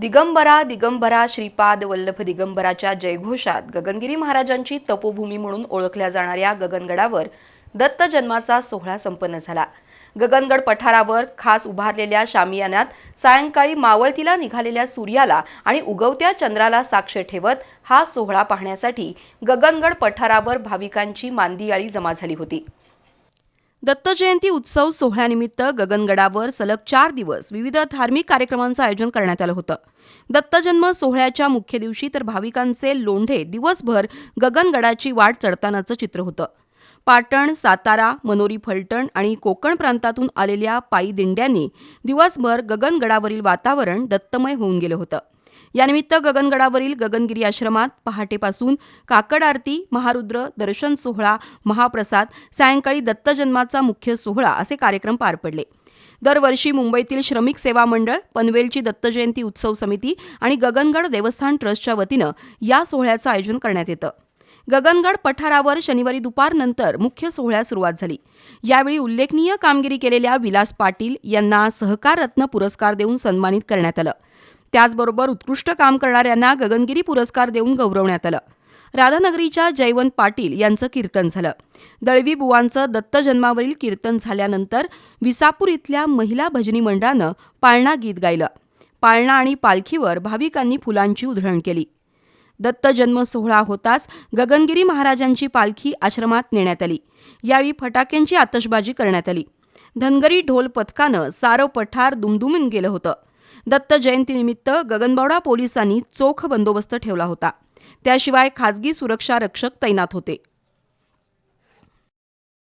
दिगंबरा दिगंबरा श्रीपाद वल्लभ दिगंबराच्या जयघोषात गगनगिरी महाराजांची तपोभूमी म्हणून ओळखल्या जाणाऱ्या गगनगडावर दत्त जन्माचा सोहळा संपन्न झाला. गगनगड पठारावर खास उभारलेल्या शामियानात सायंकाळी मावळतीला निघालेल्या सूर्याला आणि उगवत्या चंद्राला साक्ष ठेवत हा सोहळा पाहण्यासाठी गगनगड पठारावर भाविकांची मांदियाळी जमा झाली होती. दत्त जयंती उत्सव सोहळ्यानिमित्त गगनगडावर सलग चार दिवस विविध धार्मिक कार्यक्रमांचं आयोजन करण्यात आलं होतं. दत्तजन्म सोहळ्याच्या मुख्य दिवशी तर भाविकांचे लोंढे दिवसभर गगनगडाची वाट चढतानाचं चित्र होतं. पाटण सातारा मनोरी फलटण आणि कोकण प्रांतातून आलेल्या पायी दिंड्यांनी दिवसभर गगनगडावरील वातावरण दत्तमय होऊन गेलं होतं. यानिमित्त गगनगडावरील गगनगिरी आश्रमात पहाटेपासून काकड आरती महारुद्र दर्शन सोहळा महाप्रसाद सायंकाळी दत्तजन्माचा मुख्य सोहळा असे कार्यक्रम पार पडले. दरवर्षी मुंबईतील श्रमिक सेवा मंडळ पनवेलची दत्तजयंती उत्सव समिती आणि गगनगड देवस्थान ट्रस्टच्या वतीनं या सोहळ्याचं आयोजन करण्यात येतं. गगनगड पठारावर शनिवारी दुपारनंतर मुख्य सोहळ्यास सुरुवात झाली. यावेळी उल्लेखनीय कामगिरी केलेल्या विलास पाटील यांना सहकार रत्न पुरस्कार देऊन सन्मानित करण्यात आलं. त्याचबरोबर उत्कृष्ट काम करणाऱ्यांना गगनगिरी पुरस्कार देऊन गौरवण्यात आलं. राधानगरीच्या जयवंत पाटील यांचं कीर्तन झालं. दळवी बुवांचं दत्त जन्मावरील कीर्तन झाल्यानंतर विसापूर इथल्या महिला भजनी मंडळानं पाळणा गीत गायलं. पाळणा आणि पालखीवर भाविकांनी फुलांची उधळण केली. दत्त जन्म सोहळा होताच गगनगिरी महाराजांची पालखी आश्रमात नेण्यात आली. यावेळी फटाक्यांची आतषबाजी करण्यात आली. धनगरी ढोल पथकानं सारं पठार दुमदुमून गेलं होतं. दत्त जयंतीनिमित्त गगनबावडा पोलिसांनी चोख बंदोबस्त ठेवला होता. त्याशिवाय खाजगी सुरक्षा रक्षक तैनात होते.